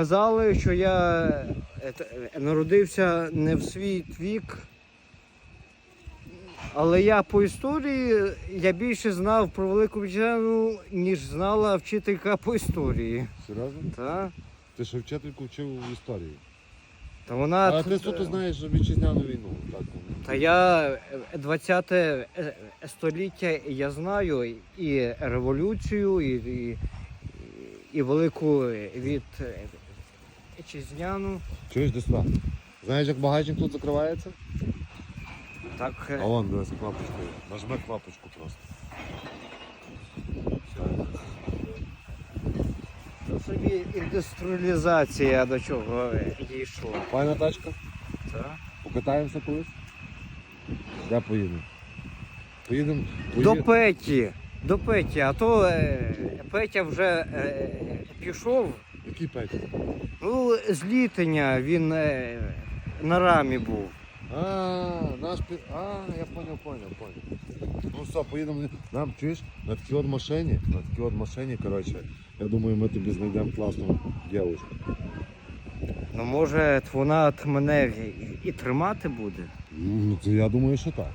Казали, що я е, е, народився не в свій вік. Але я по історії я більше знав про Велику Вітчизну, ніж знала вчителька по історії. Серйозно? Та, Ти ще вчительку вчив в історії. та вона. А ти суто знаєш вітчизняну війну. Так. Та я 20 е, століття я знаю і революцію, і, і, і велику від вітчизняну. Чуєш де сюди? Знаєш, як багажник тут закривається? Так, е, А вон дивись кнопочкою. Нажми кнопочку просто. це собі індустріалізація до чого дійшла. Файна тачка. Та? Покатаємося колись? Де поїдемо? Поїдемо. До Петі. До Петі, а то е, Петя вже е, пішов. Який Петя? Ну, з літення він е, на рамі був. А, наш пі... А, я понял, понял, понял. Ну все, поїдемо. Нам чуєш, на такій от машині, на такій от машині, коротше, я думаю, ми тобі знайдемо класну дівчинку. Ну, може, вона от мене і, і тримати буде. Ну, це я думаю, що так.